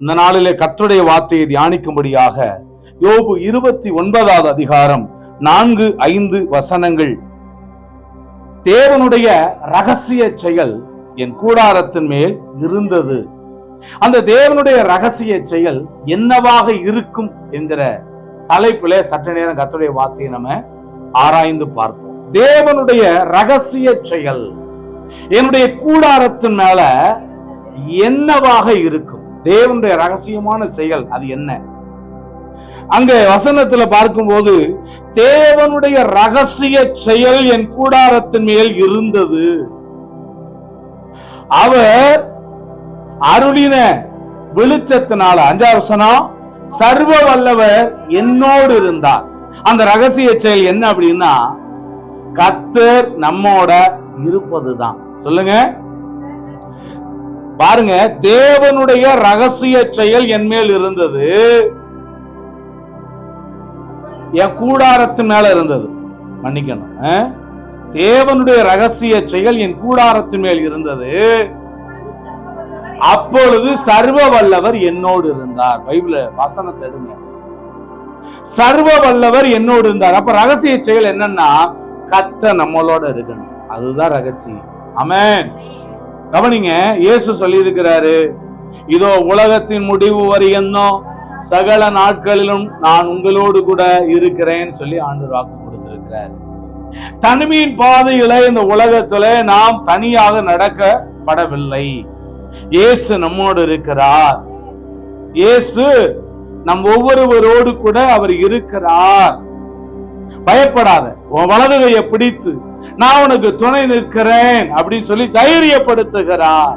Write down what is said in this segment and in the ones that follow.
இந்த நாளிலே கத்துடைய வார்த்தையை தியானிக்கும்படியாக யோபு இருபத்தி ஒன்பதாவது அதிகாரம் நான்கு ஐந்து வசனங்கள். தேவனுடைய ரகசிய செயல் என் கூடாரத்தின் மேல் இருந்தது. அந்த தேவனுடைய ரகசிய செயல் என்னவாக இருக்கும் என்கிற தலைப்பிலே சற்று நேரம் கத்துடைய வார்த்தையை நம்ம ஆராய்ந்து பார்ப்போம். தேவனுடைய ரகசிய செயல் என்னுடைய கூடாரத்தின் மேல என்னவாக இருக்கும்? தேவனுடைய ரகசியமான செயல் அது என்ன? அங்க வசனத்துல பார்க்கும்போது தேவனுடைய ரகசிய செயல் என் கூடாரத்தின் மேல் இருந்தது. அவர் அருளின வெளிச்சத்தினால அஞ்சாவது வசனம் சர்வ வல்லவர் என்னோடு இருந்தார். அந்த ரகசிய செயல் என்ன அப்படின்னா கத்தர் நம்மோட இருப்பதுதான். சொல்லுங்க. பாருங்க தேவனுடைய ரகசிய செயல் என் மேல் இருந்தது. என் கூடாரத்து மேல இருந்தது. மன்னிக்கணும் தேவனுடைய ரகசிய செயல் என் கூடாரத்து மேல் இருந்தது. அப்பொழுது சர்வ வல்லவர் என்னோடு இருந்தார். பைபிள வசனத்தை எடுங்க. சர்வ வல்லவர் என்னோடு இருந்தார். அப்ப ரகசிய செயல் என்னன்னா கத்த நம்மளோட இருக்கணும். அதுதான் ரகசியம். அமேன் கவனிங்க இயேசு சொல்லி இருக்கிறாரு இதோ உலகத்தின் முடிவு வரையந்தோம் சகல நாட்களிலும் நான் உங்களோடு கூட இருக்கிறேன்னு சொல்லி ஆண்டு வாக்கு கொடுத்திருக்கிறார். தனிமையின் பாதையில இந்த உலகத்துல நாம் தனியாக நடக்கப்படவில்லை. இயேசு நம்மோடு இருக்கிறார். இயேசு நம் ஒவ்வொருவரோடு கூட அவர் இருக்கிறார். பயப்படாத உன் வலது கையை பிடித்து நான் உனக்கு துணை நிற்கிறேன் அப்படின்னு சொல்லி தைரியப்படுத்துகிறார்.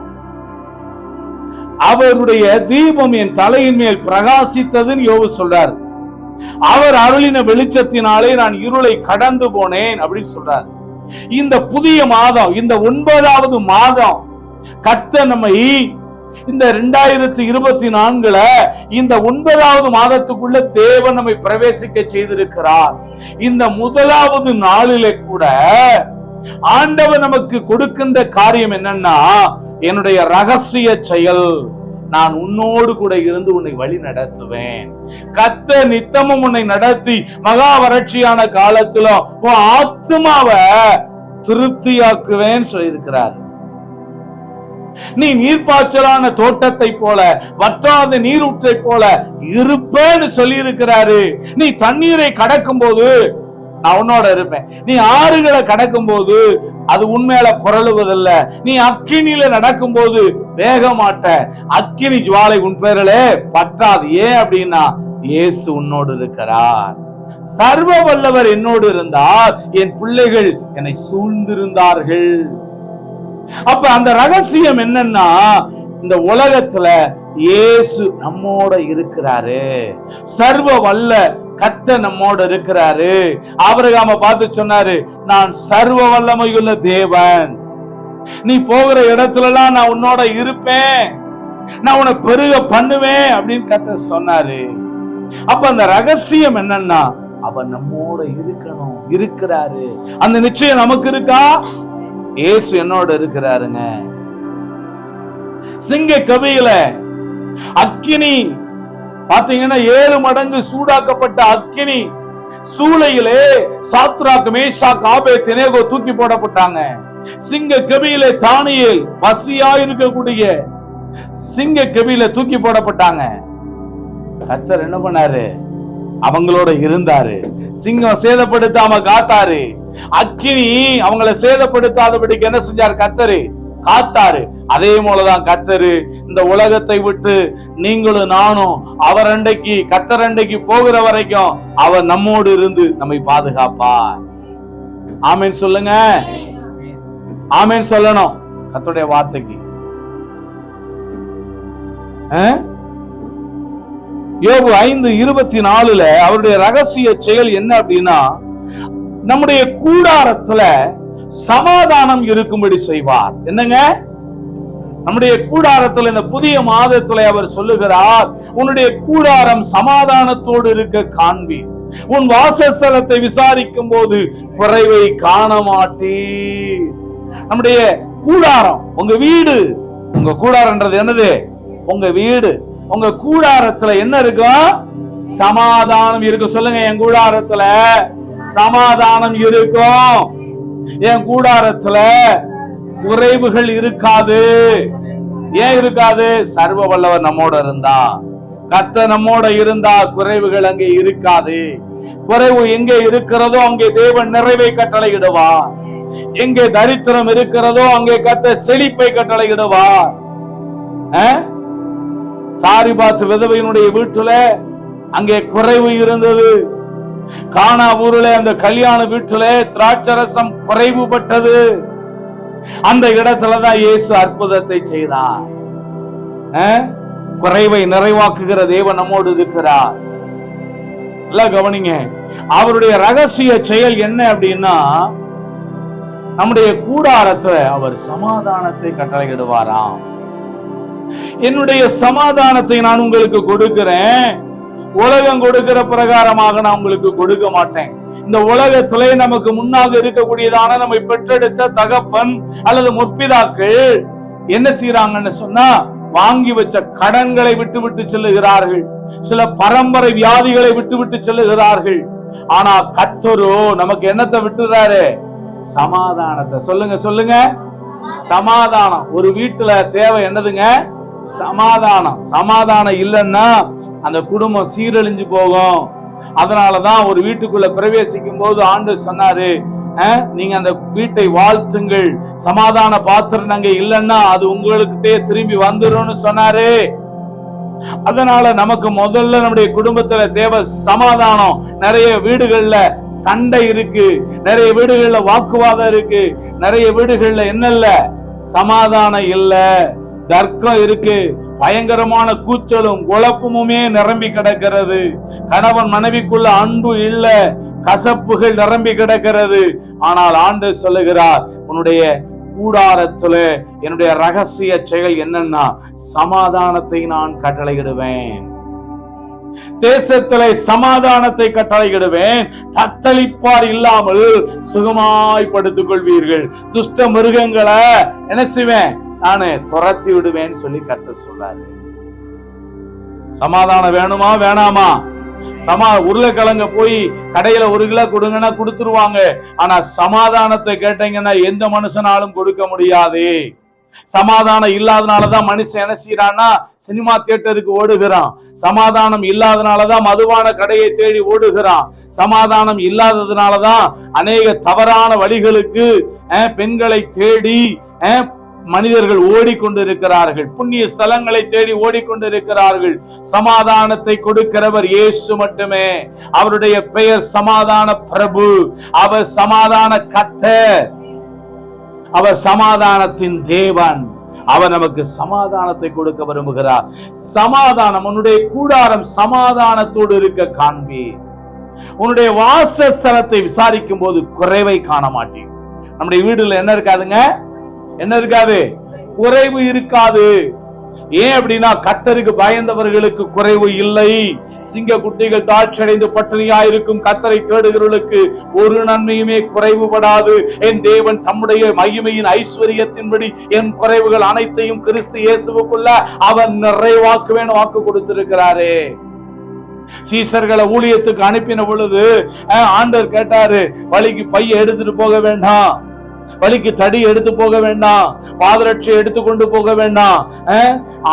அவருடைய தீபம் என் தலையின் மேல் பிரகாசித்ததுன்னு யோபு சொல்றார். அவர் அருளின வெளிச்சத்தினாலே நான் இருளை கடந்து போனேன் அப்படின்னு சொல்றார். இந்த புதிய மாதம் இந்த ஒன்பதாவது மாதம் கத்த நம்மை இந்த ரெண்டாயிரத்தி இருபத்தி நான்குல இந்த ஒன்பதாவது மாதத்துக்குள்ள தேவன் நம்மை பிரவேசிக்க செய்திருக்கிறார். இந்த முதலாவது நாளிலே கூட ஆண்டவர் நமக்கு கொடுக்கின்ற காரியம் என்னன்னா என்னுடைய ரகசிய செயல். நான் உன்னோடு கூட இருந்து உன்னை வழி நடத்துவேன். கத்த நித்தமும் உன்னை நடத்தி மகா வறட்சியான காலத்திலும் உன் ஆத்மாவை திருப்தியாக்குவேன் சொல்லியிருக்கிறார். நீ நீர்ப்பாய்ச்சலான தோட்டத்தை போல வற்றாத நீரூற்றை போல இருப்பேன்னு சொல்லி இருக்கிறாரு நீ தண்ணீரை கடக்கும் போது நான் உன்னோட இருப்பேன். நீ ஆறுகளை கடக்கும் போது அது உண்மையில புரளுவதில்ல. நீ அக்கினியில நடக்கும் போது வேக மாட்ட அக்கினி ஜுவாலை உன் பேரிலே பற்றாது. ஏன் அப்படின்னா இயேசு உன்னோடு இருக்கிறார். சர்வ வல்லவர் என்னோடு இருந்தார். என் பிள்ளைகள் என்னை சூழ்ந்திருந்தார்கள். அப்ப அந்த ரகசியம் என்னன்னா இந்த உலகத்துல இயேசு நம்மோட இருக்கிறாரு. சர்வ வல்ல கத்த நம்மோட இருக்கிறாரு. ஆபிரகாம பார்த்து சொன்னாரு நான் சர்வ வல்லமையுள்ள தேவன். நீ போகிற இடத்துலலாம் நான் உன்னோட இருப்பேன். நான் உன பெருக பண்ணுவேன். அப்படின்னு கத்த சொன்னாரு. அப்ப அந்த ரகசியம் என்னன்னா அவர் நம்மோட இருக்கணும் இருக்கிறாரு. அந்த நிச்சயம் நமக்கு இருக்கா? இயேசு என்னோட இருக்கிறாருங்க. சிங்க கவியில அக்கினி பாத்தீங்கன்னா ஏழு மடங்கு சூடாக்கப்பட்ட அக்கினி சூளையிலே சாத்ராக் மேஷா காபே தினேகோ தூக்கி போடப்பட்டாங்க. சிங்க கபியிலே தானியேல் பசியா இருக்கக்கூடிய சிங்க கபியில தூக்கி போடப்பட்டாங்க. கத்தர் என்ன பண்ணாரு? அவங்களோட இருந்தாரு. சிங்கம் சேதப்படுத்தாம காத்தாரு. அக்கினி அவங்கள சேதப்படுத்தாதபடிக்கு என்ன செஞ்சார்? கத்தரு காத்தாரு. அதே போலதான் கத்தரு இந்த உலகத்தை விட்டு நீங்களும் நானும் அவர் அண்டைக்கு கத்தர் அண்டைக்கு போகிற வரைக்கும் அவர் நம்மோடு இருந்து நம்மை பாதுகாப்பார். ஆமேன் சொல்லுங்க. ஆமேன் சொல்லணும். கத்துடைய வார்த்தைக்கு. யோபு ஐந்து இருபத்தி நாலுல அவருடைய ரகசிய செயல் என்ன அப்படின்னா நம்முடைய கூடாரத்துல சமாதானம் இருக்கும்படி செய்வார். என்னங்க? நம்முடைய கூடாரத்துல இந்த புதிய மாதத்துல அவர் சொல்லுகிறார் உன்னுடைய கூடாரம் சமாதானத்தோடு இருக்க காண்பி உன் வாசஸ்தலத்தை விசாரிக்கும் போது குறைவை காண மாட்டீர். நம்முடைய கூடாரம் உங்க வீடு. உங்க கூடாரன்றது என்னது? உங்க வீடு. உங்க கூடாரத்துல என்ன இருக்கும்? சமாதானம் இருக்கு சொல்லுங்க என் கூடாரத்துல. சமாதானம் இருக்கும். என் கூடாரத்துல குறைவுகள் இருக்காது. ஏன் இருக்காது? சர்வ வல்லவர் நம்மோட இருந்தா. கத்த நம்மோட இருந்தா குறைவுகள் அங்கே இருக்காது. குறைவு எங்கே இருக்கிறதோ அங்கே தேவன் நிறைவை கட்டளையிடுவார். எங்கே தரித்திரம் இருக்கிறதோ அங்கே கத்த செழிப்பை கட்டளையிடுவார். சாரி பார்த்து விதவையினுடைய வீட்டுல அங்கே குறைவு இருந்தது. காணா ஊருல அந்த கல்யாண வீட்டுல திராட்சரசம் குறைவுபட்டது அந்த இடத்துலதான் இயேசு அற்புதத்தை செய்தார். குறைவை நிறைவாக்குகிற தேவன் நம்மோடு இருக்கிறார். கவனிங்க. அவருடைய ரகசிய செயல் என்ன அப்படின்னா நம்முடைய கூடாரத்துல அவர் சமாதானத்தை கட்டளையிடுவாராம். என்னுடைய சமாதானத்தை நான் உங்களுக்கு கொடுக்கிறேன். உலகம் கொடுக்கிற பிரகாரமாக நான் உங்களுக்கு கொடுக்க மாட்டேன். இந்த உலகத்திலே நமக்கு முன்னாக இருக்கக்கூடியதான நம்மை பெற்றெடுத்த தகப்பன் அல்லது முற்பிதாக்கள் என்ன செய்யறாங்கன்னு சொன்னா வாங்கி வச்ச கடன்களை விட்டு விட்டு செல்லுகிறார்கள். சில பரம்பரை வியாதிகளை விட்டு விட்டு செல்லுகிறார்கள். ஆனா கத்தரோ நமக்கு என்னத்தை விட்டுறாரு? சமாதானத்தை. சொல்லுங்க சொல்லுங்க. சமாதானம். ஒரு வீட்டுல தேவை என்னதுங்க? சமாதானம். சமாதானம் இல்லைன்னா அந்த குடும்பம் சீரழிஞ்சு போகும். அதனாலதான் ஒரு வீட்டுக்குள்ள பிரவேசிக்கும் போது ஆண்டு சொன்னாரு நீங்க அந்த வீட்டை வாழ்த்துங்கள். சமாதான பாத்திரம் அங்க இல்லைன்னா அது உங்களுக்கிட்டே திரும்பி வந்துடும் சொன்னாரு. அதனால நமக்கு முதல்ல நம்முடைய குடும்பத்துல தேவை சமாதானம். நிறைய வீடுகள்ல சண்டை இருக்கு. நிறைய வீடுகள்ல வாக்குவாதம் இருக்கு. நிறைய வீடுகள்ல என்ன இல்ல சமாதானம் இல்ல. தர்க்கம் இருக்கு. பயங்கரமான கூச்சலும் குழப்பமுமே நிரம்பி கிடக்கிறது. கணவன் மனைவிக்குள்ள அன்பு இல்ல கசப்புகள் நிரம்பி கிடக்கிறது. ஆனால் ஆண்டு சொல்லுகிறார் உன்னுடைய கூடாரத்துல என்னுடைய ரகசிய செயல் என்னன்னா சமாதானத்தை நான் கட்டளையிடுவேன். தேசத்திலே சமாதானத்தை கட்டளையிடுவேன். தத்தளிப்பார் இல்லாமல் சுகமாய் படுத்துக் கொள்வீர்கள் துஷ்ட மிருகங்களை என்ன செய்வேன்? நானு துரத்தி விடுவேன்னு சொல்லி கத்த சொல்லாரு சமாதானம் வேணுமா வேணாமா? சமா உருளைக்கிழங்க போய் கடையில ஒரு கிலோ கொடுங்கன்னா கொடுத்துருவாங்க. ஆனா சமாதானத்தை கேட்டீங்கன்னா எந்த மனுஷனாலும் கொடுக்க முடியாது. சமாதானம் இல்லாதனாலதான் மனுஷன் என்ன செய்யறான்னா சினிமா தியேட்டருக்கு ஓடுகிறான். சமாதானம் இல்லாதனாலதான் மதுவான கடையை தேடி ஓடுகிறான். சமாதானம் இல்லாததுனாலதான் அநேக தவறான வழிகளுக்கு பெண்களை தேடி மனிதர்கள் ஓடிக்கொண்டிருக்கிறார்கள். புண்ணிய ஸ்தலங்களை தேடி ஓடிக்கொண்டிருக்கிறார்கள். சமாதானத்தை கொடுக்கிறவர் இயேசு மட்டுமே. அவருடைய பெயர் சமாதான பிரபு. அவர் சமாதான கத்தர் அவர் சமாதானத்தின் தேவன். அவர் நமக்கு சமாதானத்தை கொடுக்க விரும்புகிறார். சமாதானம் உன்னுடைய கூடாரம் சமாதானத்தோடு இருக்க காண்பி உன்னுடைய வாசஸ்தலத்தை விசாரிக்கும் போது குறைவை காண மாட்டேன் நம்முடைய வீடுல என்ன இருக்காதுங்க? என்ன இருக்காது? குறைவு இருக்காது. ஏன் அப்படின்னா கத்தருக்கு பயந்தவர்களுக்கு குறைவு இல்லை. சிங்க குட்டிகள் தாழ்ச்சியடைந்து பட்டினியா இருக்கும் கத்தரை தேடுகிறவர்களுக்கு ஒரு நன்மையுமே குறைவுபடாது. என் தேவன் தம்முடைய மகிமையின் ஐஸ்வர்யத்தின்படி என் குறைவுகள் அனைத்தையும் கிறிஸ்து இயேசுவுக்குள்ள அவர் நிறைவாக்குவேன் வாக்கு கொடுத்திருக்கிறாரே. சீசர்களை ஊழியத்துக்கு அனுப்பின பொழுது ஆண்டர் கேட்டாரு வழிக்கு பைய எடுத்துட்டு போக வேண்டாம். வழிக்கு தடி எடுத்து போக வேண்டாம். பாதரட்சை எடுத்து கொண்டு போக வேண்டாம்.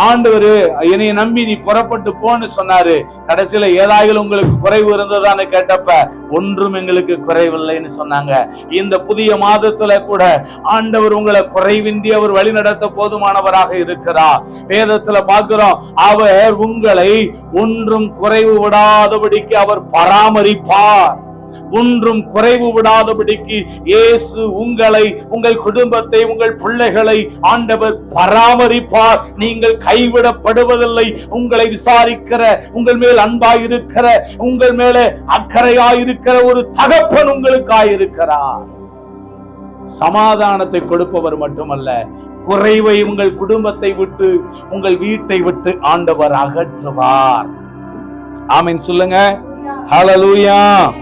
ஆண்டவரு என்னை நம்பி நீ புறப்பட்டு போன்னு சொன்னாரு. கடைசியில ஏதாயிலும் உங்களுக்கு குறைவு இருந்ததான்னு கேட்டப்ப ஒன்றும் எங்களுக்கு குறைவில்லைன்னு சொன்னாங்க. இந்த புதிய மாதத்துல கூட ஆண்டவர் உங்களை குறைவின்றி அவர் வழி நடத்த போதுமானவராக இருக்கிறார். வேதத்துல பாக்குறோம் அவர் உங்களை ஒன்றும் குறைவு விடாதபடிக்கு அவர் பராமரிப்பார். ஒன்றும் குறைவு விடாதபடிக்கு இயேசு உங்களை உங்கள் குடும்பத்தை உங்கள் பிள்ளைகளை ஆண்டவர் பராமரிப்பார். நீங்கள் கைவிடப்படுவதில்லை. உங்களை விசாரிக்கிற உங்கள் மேல் அன்பாயிருக்கிற உங்கள் மேல அக்கறையாயிருக்கிற ஒரு தகப்பன் உங்களுக்காயிருக்கிறார். சமாதானத்தை கொடுப்பவர் மட்டுமல்ல குறைவை உங்கள் குடும்பத்தை விட்டு உங்கள் வீட்டை விட்டு ஆண்டவர் அகற்றுவார். ஆமீன். சொல்லுங்க. ஆ,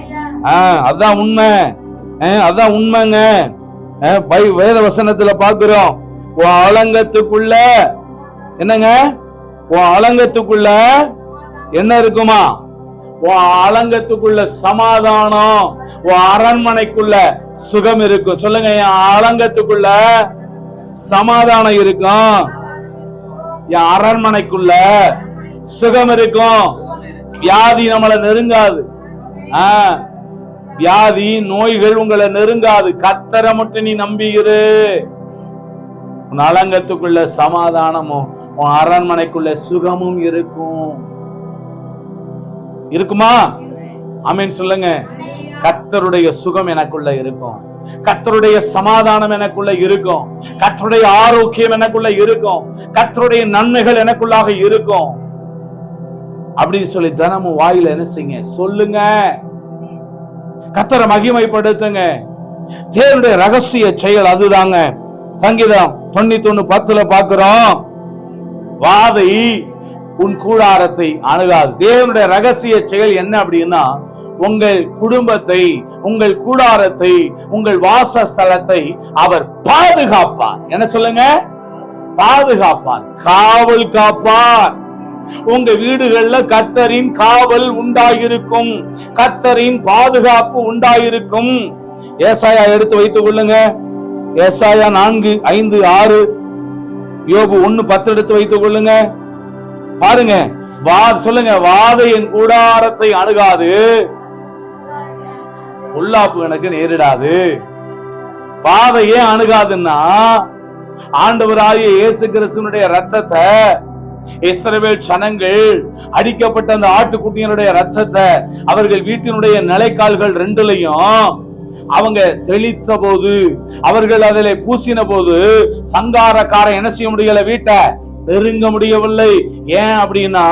அதான் உண்மை. ஆ, அதான் உண்மைங்க. ஆ, பை- வேத வசனத்துல பாக்குறோம் உன் அலங்கத்துக்குள்ள என்னங்க? உன் அலங்கத்துக்குள்ள என்ன இருக்குமா? உன் அலங்கத்துக்குள்ள சமாதானம் உன் அரண்மனைக்குள்ள சுகம் இருக்கும். சொல்லுங்க என் அலங்கத்துக்குள்ள சமாதானம் இருக்கும். என் அரண்மனைக்குள்ள சுகம் இருக்கும். வியாதி நம்மளை நெருங்காது. ஆ, வியாதி நோய்கள் உங்களை நெருங்காது. கத்தரை மட்டும் நீ நம்பியிரு. உன் அலங்கத்துக்குள்ள சமாதானமும் உன் அரண்மனைக்குள்ள சுகமும் இருக்கும். இருக்குமா? ஆமீன் சொல்லுங்க. கத்தருடைய சுகம் எனக்குள்ள இருக்கும். கத்தருடைய சமாதானம் எனக்குள்ள இருக்கும். கத்தருடைய ஆரோக்கியம் எனக்குள்ள இருக்கும். கத்தருடைய நன்மைகள் எனக்குள்ளாக இருக்கும். அப்படின்னு சொல்லி தினமும் வாயில என்ன செய்யுங்க? சொல்லுங்க. கத்தரை மகிமைப்படுத்துங்க. தேவனுடைய ரகசிய செயல் அதுதாங்க. சங்கீதம் தொண்ணூத்தி ஒண்ணு பத்துல பாக்குறோம் வாதை உன் கூடாரத்தை அணுகாது. தேவனுடைய ரகசிய செயல் என்ன அப்படின்னா உங்கள் குடும்பத்தை உங்கள் கூடாரத்தை உங்கள் வாசஸ்தலத்தை அவர் பாதுகாப்பார். என்ன சொல்லுங்க? பாதுகாப்பார். காவல் காப்பார். உங்க வீடுகள்ல கத்தரின் காவல் உண்டாயிருக்கும். கத்தரின் பாதுகாப்பு உண்டாயிருக்கும். ஏசாயா எடுத்து வைத்துக் கொள்ளுங்க. ஏசாயா நான்கு ஐந்து ஆறு. யோபு ஒன்னு பத்து எடுத்து வைத்துக் கொள்ளுங்க. பாருங்க வா சொல்லுங்க வாதை என் கூடாரத்தை அணுகாது. பொல்லாப்பு எனக்கு நேரிடாது. பாதை ஏன் அணுகாதுன்னா ஆண்டவராகிய இயேசு கிறிஸ்துவனுடைய ரத்தத்தை இஸ்ரவேல் சனங்கள் அடிக்கப்பட்ட அந்த ஆட்டுக்குட்டியினுடைய ரத்தத்தை அவர்கள் வீட்டினுடைய நிலைக்கால்கள் ரெண்டுலையும் அவங்க தெளித்த போது அவர்கள் அதில் பூசின போது சங்காரக்காரன் என்ன செய்ய முடியல வீட்டை? நெருங்க முடியவில்லை. ஏன் அப்படின்னா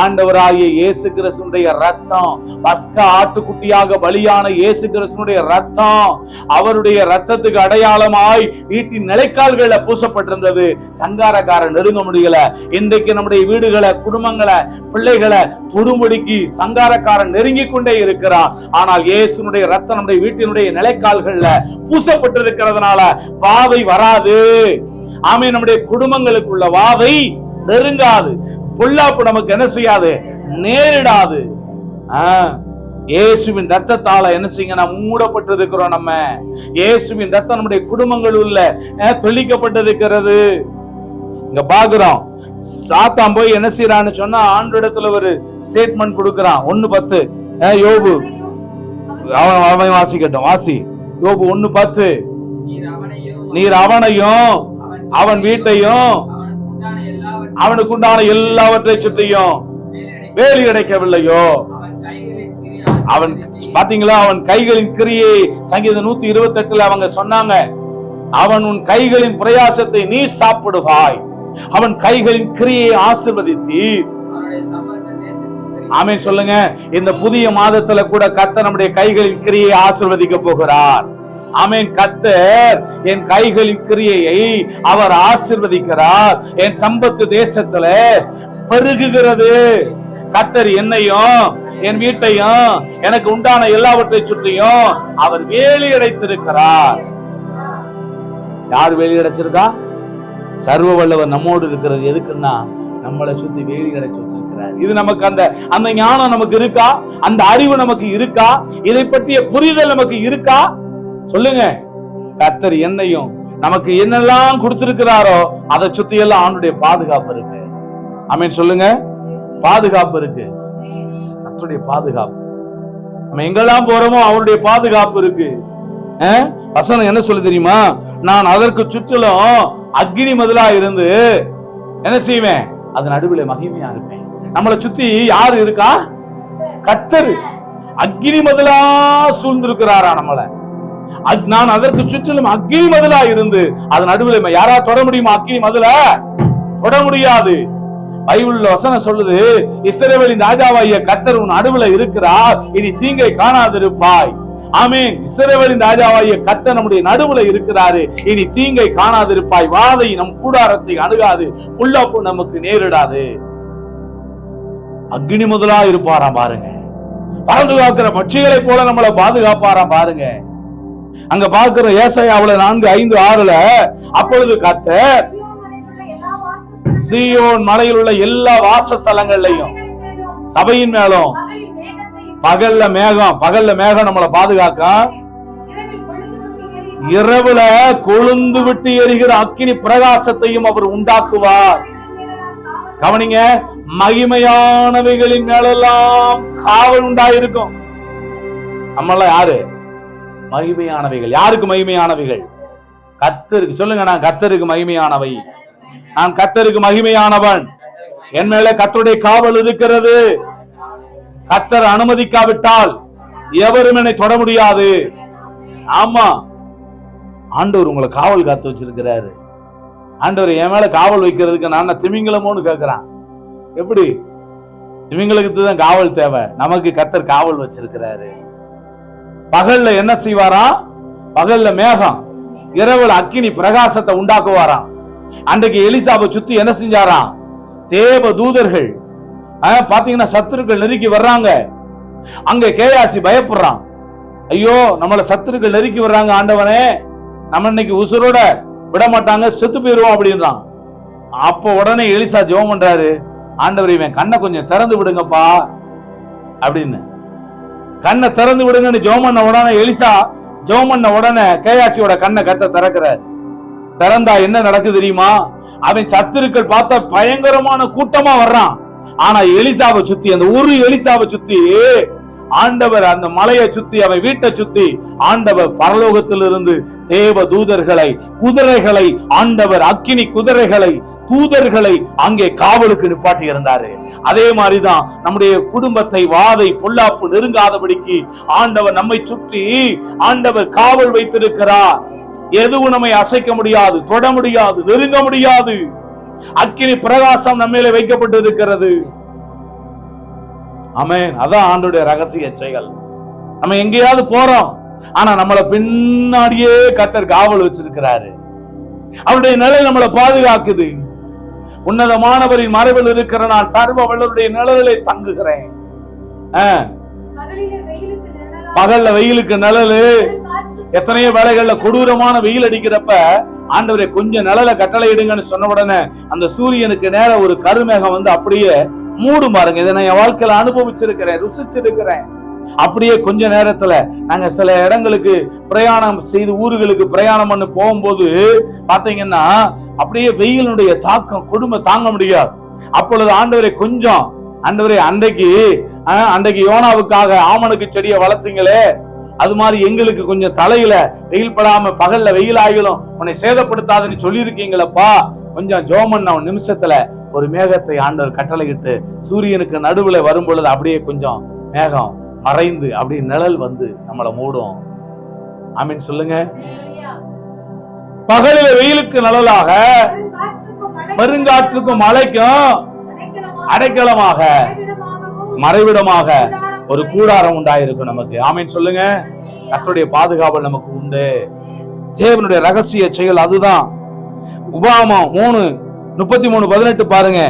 ஆண்டவராகிய இயேசு கிறிஸ்துடைய ரத்தம் பஸ்க ஆட்டுக்குட்டியாக பலியான இயேசு கிறிஸ்துடைய ரத்தம் அவருடைய ரத்தத்துக்கு அடையாளமாய் வீட்டின் நிலைக்கால்கள்ல பூசப்பட்டிருந்தது. சங்காரக்காரன் நெருங்க முடியல. இன்றைக்கு நம்முடைய வீடுகளை குடும்பங்களை பிள்ளைகளை தொடும்படிக்கு சங்காரக்காரன் நெருங்கி கொண்டே இருக்கிறான். ஆனால் இயேசுனுடைய ரத்தம் நம்முடைய வீட்டினுடைய நிலைக்கால்கள்ல பூசப்பட்டிருக்கிறதுனால பாவை வராது. ஆமே நம்முடைய குடும்பங்களுக்குள்ள வாதை நெருங்காது. பொல்லாப்பு நமக்கு என்ன செய்யாது? நேரிடாது. ஆ, இயேசுவின் ரத்தத்தால என்ன செய்யுங்க? நாம் மூடப்பட்டு இருக்கிறோம் நம்ம. இயேசுவின் ரத்தம் நம்முடைய குடும்பங்கள் உள்ள அஹ், தெளிக்கப்பட்டிருக்கிறது. இங்க பாக்குறோம். சாத்தான் போய் என்ன செய்யறான்னு சொன்னா ஆண்டிடத்துல ஒரு ஸ்டேட்மெண்ட் கொடுக்கறான். ஒண்ணு பத்து. யோபு. அவன் வாசிக்கட்டும் வாசி. யோபு ஒண்ணு பத்து. நீர் அவனையும் அவன் வீட்டையும் அவனுக்கு உண்டான எல்லாவற்றை சுற்றியும் வேலி அடைக்கவில்லையோ? அவன் பாத்தீங்களா? அவன் கைகளின் கிரியை சங்கீத நூத்தி இருபத்தி எட்டுல அவங்க சொன்னாங்க. அவன் உன் கைகளின் பிரயாசத்தை நீ சாப்பிடுவாய். அவன் கைகளின் கிரியை ஆசிர்வதித்து ஆமே சொல்லுங்க. இந்த புதிய மாதத்துல கூட கத்த நம்முடைய கைகளின் கிரியை ஆசிர்வதிக்க போகிறார். ஆமென். கத்தர் என் கைகளின் கிரியையை அவர் ஆசிர்வதிக்கிறார். என் சம்பத்து தேசத்துல பெருகுகிறது. கத்தர் என்னையும் என் வீட்டையும் எனக்கு உண்டான எல்லாவற்றை சுற்றியும் அவர் வேலி அடைத்திருக்கிறார். யார் வேலி அடைச்சிருக்கா? சர்வ வல்லவர் நம்மோடு இருக்கிறது. எதுக்குன்னா நம்மளை சுத்தி வேலி அடைச்சு வச்சிருக்கிறார். இது நமக்கு அந்த அந்த ஞானம் நமக்கு இருக்கா? அந்த அறிவு நமக்கு இருக்கா? இதை பற்றிய புரிதல் நமக்கு இருக்கா? சொல்லுங்க. கத்தர் என்னையும் நமக்கு என்னெல்லாம் கொடுத்திருக்கிறாரோ அதை சுத்தி எல்லாம் ஆண்டுடைய பாதுகாப்பு இருக்கு. அமீன் சொல்லுங்க. பாதுகாப்பு இருக்கு. கத்தருடைய பாதுகாப்பு. நம்ம எங்கெல்லாம் போறோமோ அவருடைய பாதுகாப்பு இருக்கு. வசனம் என்ன சொல்லு தெரியுமா? நான் அதற்கு சுற்றிலும் அக்னி மதிலா இருந்து என்ன செய்வேன்? அது நடுவில் மகிமையா இருப்பேன். நம்மளை சுத்தி யாரு இருக்கா? கத்தர் அக்னி மதிலா சூழ்ந்திருக்கிறாரா நம்மளை? நான் அதற்கு சுற்றிலும் அக்னி மதிலா இருந்து அது நடுவில் யாரா தொட முடியுமா? அக்னி மதில? தொட முடியாது. பைபிள்ல வசனம் சொல்லுது இஸ்ரவேலின் ராஜாவாகிய கத்தர் உன் நடுவுல இருக்கிறார் இனி தீங்கை காணாதிருப்பாய். ஆமென். இஸ்ரவேலின் ராஜாவாகிய கத்த நம்முடைய நடுவுல இருக்கிறாரு இனி தீங்கை காணாதிருப்பாய். வாதை நம் கூடாரத்தை அணுகாது புல்லப்பு நமக்கு நேரிடாது. அக்னி முதலா இருப்பாராம் பாருங்க. பறந்து காக்கிற பட்சிகளை போல நம்மளை பாதுகாப்பாராம் பாருங்க. அங்க பார்க்கிற ஏசாயாவுல நான்கு ஐந்து ஆறுல அப்பொழுது கத்தர் சியோன் மலையில் உள்ள எல்லா வாசஸ்தலங்கள்லையும் சபையின் மேலும் பகல்ல மேகம் பகல்ல மேகம் நம்மளை பாதுகாக்க? இரவுல கொழுந்து விட்டு எரிகிற அக்கினி பிரகாசத்தையும் அவர் உண்டாக்குவார். கவனிங்க மகிமையானவைகளின் மேலெல்லாம் காவல் உண்டாயிருக்கும். நம்மளாம் யாரு? மகிமையானவைகள். யாருக்கு மகிமையானவைகள்? கத்தருக்கு. சொல்லுங்க நான் கத்தருக்கு மகிமையானவை. நான் கத்தருக்கு மகிமையானவன். என் மேல கத்தருடைய காவல் இருக்கிறது. கத்தர் அனுமதிக்காவிட்டால் எவரும் என்னை தொட முடியாது. ஆமா. ஆண்டவர் உங்களை காவல் காத்து வச்சிருக்கிறாரு. ஆண்டவர் என் மேல காவல் வைக்கிறதுக்கு நான் திமிங்கலமோன்னு கேட்கிறான். எப்படி? திமிங்கலத்துக்கு தான் காவல் தேவை. நமக்கு கத்தர் காவல் வச்சிருக்கிறாரு. பகல்ல என்ன செய்வாரா? பகல்ல மேகம் இரவுல அக்கினி பிரகாசத்தை உண்டாக்குவாராம் அன்றைக்கு எலிசாவை சுத்தி என்ன செஞ்சாராம் தேவ தூதர்கள் ஆ, பாத்தீங்கன்னா சத்துருக்கள் நெருக்கி வர்றாங்க. அங்க கேயாசி பயப்படுறான். ஐயோ நம்மள சத்துருக்கள் நெருக்கி வர்றாங்க ஆண்டவனே. நம்ம இன்னைக்கு உசுரோட விட மாட்டாங்க செத்து போயிருவோம் அப்படின்றான். அப்போ உடனே எலிசா ஜெபம் பண்றாரு. ஆண்டவர் இவன் கண்ணை கொஞ்சம் திறந்து விடுங்கப்பா. அப்படின்னு. கண்ணை திறந்து விடுங்கன்னு ஜோம் பண்ண உடனே எலிசா ஜோம் பண்ண உடனே கேயாசியோட கண்ணை கத்த திறக்கிறார். திறந்தா என்ன நடக்குது தெரியுமா? அவன் சத்துருக்கள் பார்த்தா பயங்கரமான கூட்டமா வர்றான். ஆனா எலிசாவை சுத்தி அந்த ஒரு எலிசாவை சுத்தி ஆண்டவர் அந்த மலையை சுத்தி அவன் வீட்டை சுத்தி ஆண்டவர் பரலோகத்திலிருந்து தேவ தூதர்களை குதிரைகளை ஆண்டவர் அக்கினி குதிரைகளை தூதர்களை அங்கே காவலுக்கு நிப்பாட்டி இருந்தாரு. அதே மாதிரிதான் நம்முடைய குடும்பத்தை வாதை பொல்லாப்பு நெருங்காதபடிக்கு ஆண்டவர் நம்மை சுற்றி ஆண்டவர் காவல் வைத்திருக்கிறார். எதுவும் நம்மை அசைக்க முடியாது தொட முடியாது நெருங்க முடியாது. அக்கினி பிரகாசம் நம்ம மேலே வைக்கப்பட்டிருக்கிறது. அமேன் அதான் ஆண்டுடைய ரகசிய செயல். நம்ம எங்கேயாவது போறோம் ஆனா நம்மளை பின்னாடியே கத்தர் காவல் வச்சிருக்கிறாரு. அவருடைய நிலை நம்மளை பாதுகாக்குது. உன்னதமானவரின் மறைவில் இருக்கிற நான் சர்வ வல்லருடைய நிழலிலே தங்குகிறேன். பகல்ல வெயிலுக்கு நிழலு. எத்தனையோ வேலைகள்ல கொடூரமான வெயில் அடிக்கிறப்ப ஆண்டவரை கொஞ்சம் நிழலை கட்டளை இடுங்கன்னு சொன்ன உடனே அந்த சூரியனுக்கு நேர ஒரு கருமேகம் வந்து அப்படியே மூடும் பாருங்க. இதை நான் என் வாழ்க்கையில அனுபவிச்சிருக்கிறேன் ருசிச்சிருக்கிறேன். அப்படியே கொஞ்ச நேரத்துல நாங்க சில இடங்களுக்கு பிரயாணம் செய்து ஊர்களுக்கு பிரயாணம் பண்ணி போகும்போது பாத்தீங்கன்னா அப்படியே வெயிலினுடைய தாக்கம் கொடுமை தாங்க முடியாது. அப்பொழுது ஆண்டவரை கொஞ்சம் ஆண்டவரே அன்றைக்கு ஆஹ், அன்றைக்கு யோனாவுக்காக ஆமனுக்கு செடியை வளர்த்தீங்களே அது மாதிரி எங்களுக்கு கொஞ்சம் தலையில வெயில் படாம பகல்ல வெயில் ஆகிலும் உன்னை சேதப்படுத்தாதுன்னு சொல்லியிருக்கீங்களப்பா. கொஞ்சம் ஜோமன் அவன் நிமிஷத்துல ஒரு மேகத்தை ஆண்டவர் கட்டளையிட்டு சூரியனுக்கு நடுவுல வரும் பொழுது அப்படியே கொஞ்சம் மேகம் மறைந்து அப்படியே நிழல் வந்து நம்மளை மூடும். ஆமீன் சொல்லுங்க. பகலில வெயிலுக்கு நிழலாக பெருங்காற்றுக்கும் மழைக்கும் அடைக்கலமாக மறைவிடமாக ஒரு கூடாரம் உண்டாயிருக்கும் நமக்கு. ஆமைன்னு சொல்லுங்க. கர்த்தருடைய பாதுகாவல் நமக்கு உண்டு. தேவனுடைய ரகசிய செயல் அதுதான். உபாமம் மூணு முப்பத்தி மூணு பதினெட்டு பாருங்க.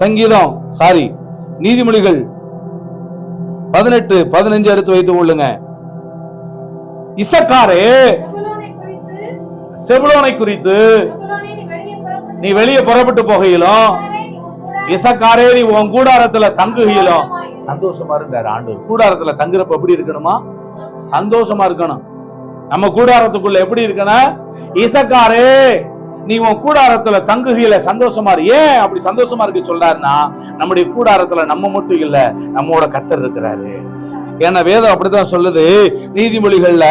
சங்கீதம் சாரி நீதிமொழிகள் பதினெட்டு பதினஞ்சு எடுத்து வைத்து கொள்ளுங்க. இசக்காரே செபுலோனை குறித்து நீ வெளியே புறப்பட்டு போகையிலும் இசக்காரே நீ உன் கூடாரத்துல தங்குகையிலும் சந்தோஷமா இருந்தாரு ஆண்டு கூடாரத்துல தங்குறப்ப எப்படி இருக்கணுமா? சந்தோஷமா இருக்கணும். நம்ம கூடாரத்துக்குள்ள எப்படி இருக்கணும் இசக்காரே நீ உன் கூடாரத்துல தங்குகையில சந்தோஷமா இரு. ஏன் அப்படி சந்தோஷமா இருக்க சொல்றாருன்னா நம்முடைய கூடாரத்துல நம்ம மட்டும் இல்ல நம்மோட கத்தர் இருக்கிறாரு. ஏன்னா வேதம் அப்படித்தான் சொல்லுது. நீதிமொழிகள்ல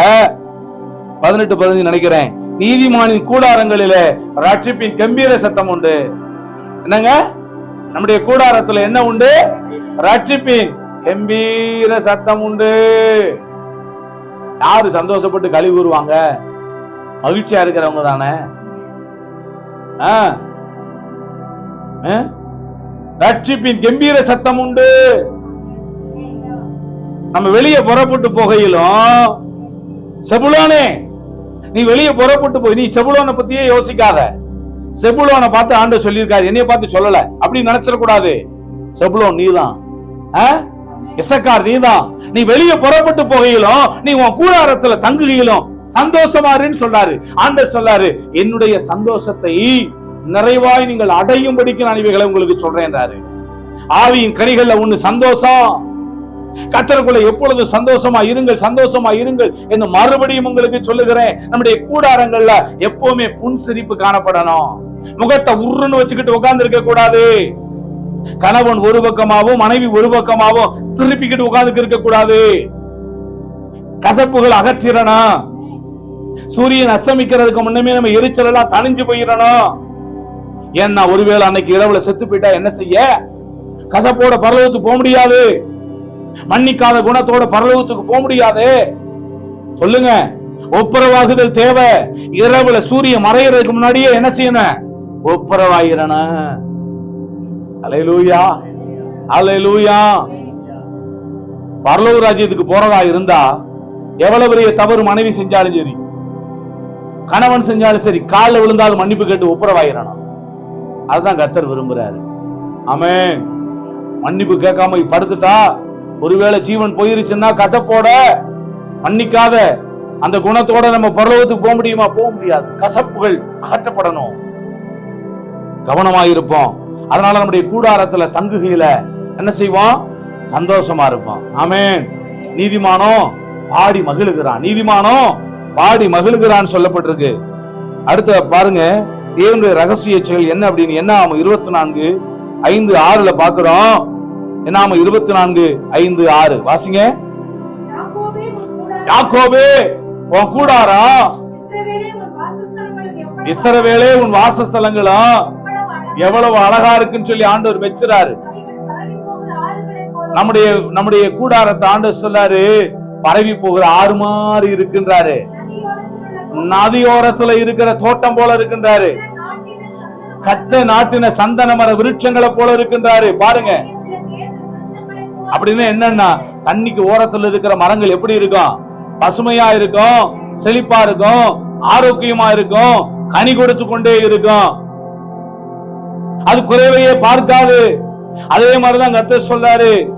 பதினெட்டு பதினஞ்சு நினைக்கிறேன். நீதிமானின் கூடாரங்களிலே ரட்சிப்பின் கம்பீர சத்தம் உண்டு. என்னங்க? நம்முடைய கூடாரத்துல என்ன உண்டு? ரட்சிப்பின் கம்பீர சத்தம் உண்டு. யாரு சந்தோஷப்பட்டு கழி கூறுவாங்க மகிழ்ச்சியா இருக்கிறவங்க தானே. ஆ? ஆ? ரட்சிப்பின் கம்பீர சத்தம் உண்டு. நம்ம வெளியே புறப்பட்டு போகையிலும் செபுலானே நீ வெளியே புறப்பட்டு போய் நீ செபுலோனை பத்தியே யோசிக்காத. செபுலோனை பார்த்து ஆண்டு சொல்லியிருக்காரு என்னைய பார்த்து சொல்லல. அப்படி நினைச்சிடக்கூடாது செபுலோன் நீதான். ஆ? இசக்கார் நீதான். நீ வெளியே புறப்பட்டு போகையிலும் நீ உன் கூடாரத்துல தங்குகையிலும் சந்தோஷமாருன்னு சொல்றாரு. ஆண்டர் சொல்லாரு என்னுடைய சந்தோஷத்தை நிறைவாய் நீங்கள் அடையும்படிக்கு நான் இவைகளை உங்களுக்கு சொல்றேன்றாரு. ஆவியின் கனிகள்ல ஒண்ணு சந்தோஷம். கத்தருக்குள்ள எப்பொழுது சந்தோஷமா இருங்கள் சந்தோஷமா இருங்கள் என்று மறுபடியும் உங்களுக்கு சொல்லுகிறேன். நம்முடைய கூடாரங்கள்ல எப்பவுமே புன்சிரிப்பு காணப்படணும். முகத்தை உருன்னு வச்சுக்கிட்டு உட்கார்ந்து இருக்க கூடாது. கணவன் ஒரு பக்கமாவும் மனைவி ஒரு பக்கமாகவும் திருப்பிக்கிட்டு உட்கார்ந்து இருக்க கூடாது. கசப்புகள் அகற்றிடணும். சூரியன் அஸ்தமிக்கிறதுக்கு முன்னமே நம்ம எரிச்சல் எல்லாம் தணிஞ்சு போயிடணும். ஏன்னா ஒருவேளை அன்னைக்கு இரவுல செத்து போயிட்டா என்ன செய்ய? கசப்போட பரலோகத்துக்கு போக முடியாது. மன்னிக்காத குணத்தோட பரலோகத்துக்கு போக முடியாது. சொல்லுங்க. ஒப்புரவாகுதல் தேவை. இரவுல சூரியன் மறையறதுக்கு முன்னாடியே என்ன செய்யணும் ஒப்புரவாயிரணும் அலையலூயா. அலையலூயா. பரலோக ராஜ்யத்துக்கு போறதா இருந்தா எவ்வளவு பெரிய தவறு மனைவி செஞ்சாலும் சரி கணவன் செஞ்சாலும் சரி காலில் விழுந்தாலும் மன்னிப்பு கேட்டு ஒப்புரவாயிரணும் அதுதான் கத்தர் விரும்புறாரு. ஆமே மன்னிப்பு கேட்காம படுத்துட்டா ஒருவேளை ஜீவன் போயிருச்சுன்னா கசப்போட மன்னிக்காத. அந்த குணத்தோட நம்ம பரலோகத்துக்கு போக முடியுமா? போக முடியாது. கசப்புகள் அகற்றப்படணும். கவனமாயிருப்போம். அதனால நம்முடைய கூடாரத்துல தங்குகையில என்ன செய்வோம்? சந்தோஷமா இருப்போம். ஆமேன். நீதிமானோ பாடி மகிழுகிறான். நீதிமானோ பாடி மகிழுகிறான் சொல்லப்பட்டிருக்கு. அடுத்த பாருங்க தேவனுடைய ரகசிய செயல் என்ன அப்படின்னு? என்ன ஆகும் இருபத்தி நான்கு ஐந்து ஆறுல பாக்குறோம் ஆகும் இருபத்தி நான்கு ஐந்து ஆறு. வாசிங்க. யாக்கோபே உன் கூடாரம், யாக்கோபே உன் வாசஸ்தலங்களும் எவ்வளவு அழகு. இருக்குன்னு சொல்லி ஆண்டவர் போல. நம்முடைய நம்முடைய கூடாரத்தை ஆண்டவர் சொல்லாரு. பரவி போகிற ஆறு மாதிரி இருக்கின்றாரு. நதியோரத்தில் இருக்கிற தோட்டம் போல இருக்கின்றாரு. கத்த நாட்டின சந்தன மர விருட்சங்களை போல இருக்கின்றாரு. பாருங்க. அப்படின்னு என்னன்னா தண்ணிக்கு ஓரத்துல இருக்கிற மரங்கள் எப்படி இருக்கும்? பசுமையா இருக்கும் செழிப்பா இருக்கும் ஆரோக்கியமா இருக்கும் கனி கொடுத்து கொண்டே இருக்கும். அது குறைவையே பார்க்காது. அதே மாதிரிதான் கத்த சொல்றாரு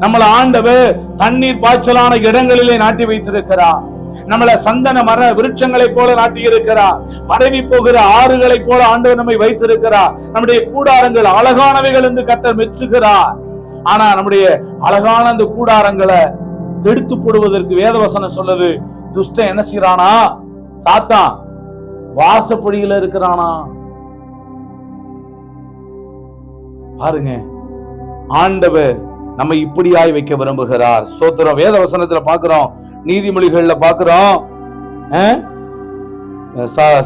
நம்மள ஆண்டவர் தண்ணீர் பாய்ச்சலான இடங்களிலே நாட்டி வைத்திருக்கிறார். நம்மள சந்தன மர விருட்சங்களை போல நாட்டி இருக்கிறார் பரவி போகிற ஆறுகளை போல ஆண்டவர் நம்மை வைத்திருக்கிறார். நம்முடைய கூடாரங்கள் அழகானவைகள் என்று கத்த மெச்சுகிறார். ஆனா நம்முடைய அழகான அந்த கூடாரங்களை கெடுத்து போடுவதற்கு வேதவசனம் சொல்லுது. துஷ்டன் என்ன செய்யறானா சாத்தான் வாசப்படியில இருக்கிறானா? பாருங்க. ஆண்டவர் நம்ம இப்படியாய் வைக்க விரும்புகிறார். ஸ்தோத்திரம். வேத வசனத்துல பாக்குறோம் நீதிமொழிகள்ல பாக்குறோம்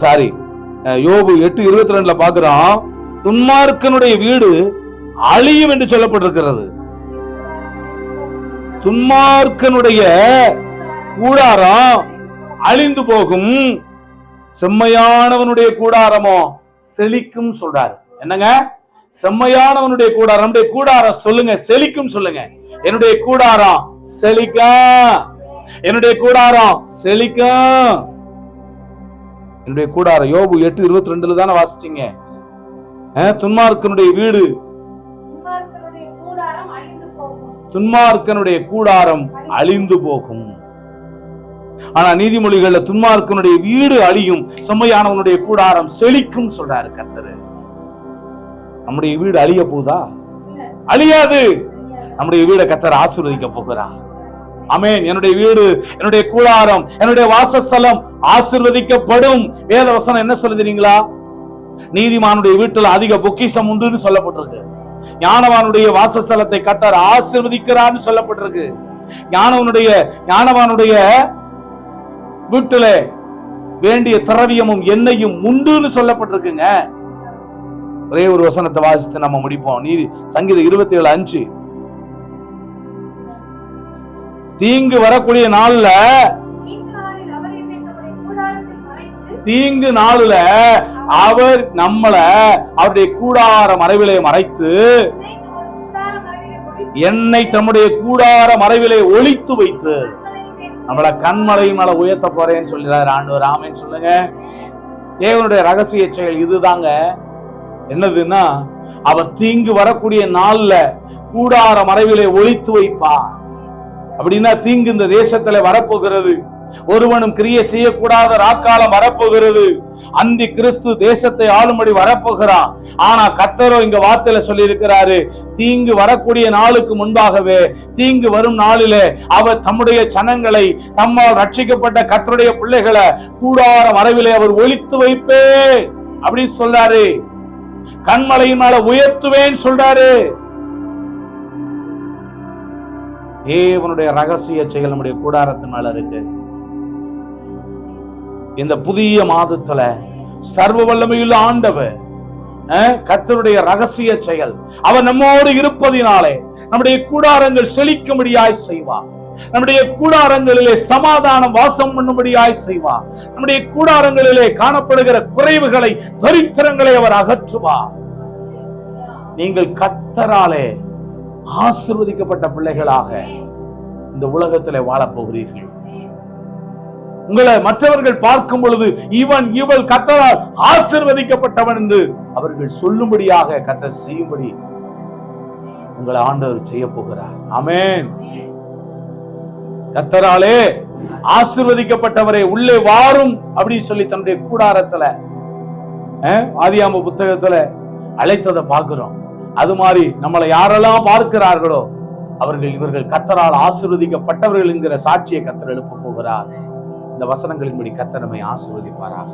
சாரி. யோபு எட்டு இருபத்தி ரெண்டுல பாக்குறோம் துன்மார்க்கனுடைய வீடு அழியும் என்று சொல்லப்பட்டிருக்கிறது. துன்மார்க்கனுடைய கூடாரம் அழிந்து போகும். செம்மையானவனுடைய கூடாரமோ செழிக்கும் சொல்றாரு. என்னங்க? செம்மையானவனுடைய கூடாரம். நம்முடைய கூடாரம் சொல்லுங்க செழிக்கும் சொல்லுங்க. என்னுடைய கூடாரம் செழிக்கும் என்னுடைய கூடாரம் செழிக்கும் என்னுடைய கூடாரம் யோபு எட்டு இருபத்தி ரெண்டுல தானே வாசிச்சீங்க? துன்மார்க்கனுடைய வீடு துன்மார்க்கனுடைய கூடாரம் அழிந்து போகும். ஆனா நீதிமொழிகள்ல துன்மார்க்கனுடைய வீடு அழியும் செம்மையானவனுடைய கூடாரம் செழிக்கும் சொல்றாரு கர்த்தரு. நம்முடைய வீடு அழிய போதா அழியாது. நம்முடைய வீடை கத்தர் ஆசீர்வதிக்க போகிறார். அமேன் என்னுடைய வீடு என்னுடைய கூடாரம் என்னுடைய வாசஸ்தலம் ஆசிர்வதிக்கப்படும். வேத வசனம் என்ன சொல்லுறீங்களா நீதிமானுடைய வீட்டுல அதிக பொக்கிஷம் உண்டுன்னு சொல்லப்பட்டிருக்கு. ஞானவானுடைய வாசஸ்தலத்தை கத்தர் ஆசிர்வதிக்கிறான்னு சொல்லப்பட்டிருக்கு. ஞானவனுடைய ஞானவானுடைய வீட்டுல வேண்டிய திரவியமும் எண்ணெயும் உண்டுன்னு சொல்லப்பட்டிருக்குங்க. ஒரே ஒரு வசனத்தை வாசித்து நம்ம முடிப்போம். நீதி சங்கீதம் இருபத்தி ஏழு அஞ்சு. தீங்கு வரக்கூடிய நாள்ல தீங்கு நாளுல அவர் நம்மள அவருடைய கூடார மறைவிலே மறைத்து என்னை தம்முடைய கூடார மறைவிலே ஒழித்து வைத்து நம்மளை மேல் நம்மள மேல உயர்த்த போறேன்னு சொல்கிறார் ஆண்டவர். ஆமென்னு சொல்லுங்க. தேவனுடைய ரகசிய செயல் இதுதாங்க. என்னதுன்னா அவர் தீங்கு வரக்கூடிய நாள்ல கூடார மறைவிலே ஒழித்து வைப்பார். அப்படின்னா தீங்கு இந்த தேசத்துல வரப்போகிறது. ஒருவனும் கிரியை செய்யக்கூடாத ராக்காலம் வரப்போகிறது. அந்தி கிறிஸ்து தேசத்தை ஆளும்படி வரப்போகிறான். ஆனா கத்தரோ இங்க வார்த்தையில சொல்லி இருக்கிறாரு தீங்கு வரக்கூடிய நாளுக்கு முன்பாகவே தீங்கு வரும் நாளிலே அவர் தம்முடைய ஜனங்களை தம்மால் ரட்சிக்கப்பட்ட கத்தருடைய பிள்ளைகளை கூடார வரவிலே அவர் ஒழித்து வைப்பே அப்படின்னு சொல்றாரு. கண்மலையின் மேல உயர்த்துவேன் சொல்றாரு. தேவனுடைய ரகசிய செயல் நம்முடைய கூடாரத்தின் மேல இருக்கு. இந்த புதிய மாதத்துல சர்வ வல்லமையுள்ள ஆண்டவர் கத்தருடைய ரகசிய செயல். அவர் நம்மோடு இருப்பதினாலே நம்முடைய கூடாரங்கள் செழிக்கும்படியாய் செய்வார் நம்முடைய கூடாரங்களிலே சமாதானம் வாசம் பண்ணும்படியாய் செய்வார் நம்முடைய கூடாரங்களிலே காணப்படுகிற குறைவுகளை தரித்திரங்களை அவர் அகற்றுவார் நீங்கள் கத்தராலே ஆசிர்வதிக்கப்பட்ட பிள்ளைகளாக இந்த உலகத்திலே வாழப் போகிறீர்கள். உங்களை மற்றவர்கள் பார்க்கும் பொழுது இவன் இவள் கத்தரால் ஆசிர்வதிக்கப்பட்டவன் என்று அவர்கள் சொல்லும்படியாக கத்த செய்யும்படி உங்களை ஆண்டவர் செய்ய போகிறார். அமேன் கத்தராலே ஆசிர்வதிக்கப்பட்டவரை உள்ளே வாரும் அப்படின்னு சொல்லி தன்னுடைய கூடாரத்துல ஆதியாம புத்தகத்துல அழைத்ததை பார்க்கிறோம். அது மாதிரி நம்மளை யாரெல்லாம் பார்க்கிறார்களோ அவர்கள் இவர்கள் கத்தரால் ஆசிர்வதிக்கப்பட்டவர்கள் என்கிற சாட்சியை கத்தர் எழுப்ப போகிறார். இந்த வசனங்களின்படி கத்தனமை நம்மை ஆசீர்வதிப்பாராக.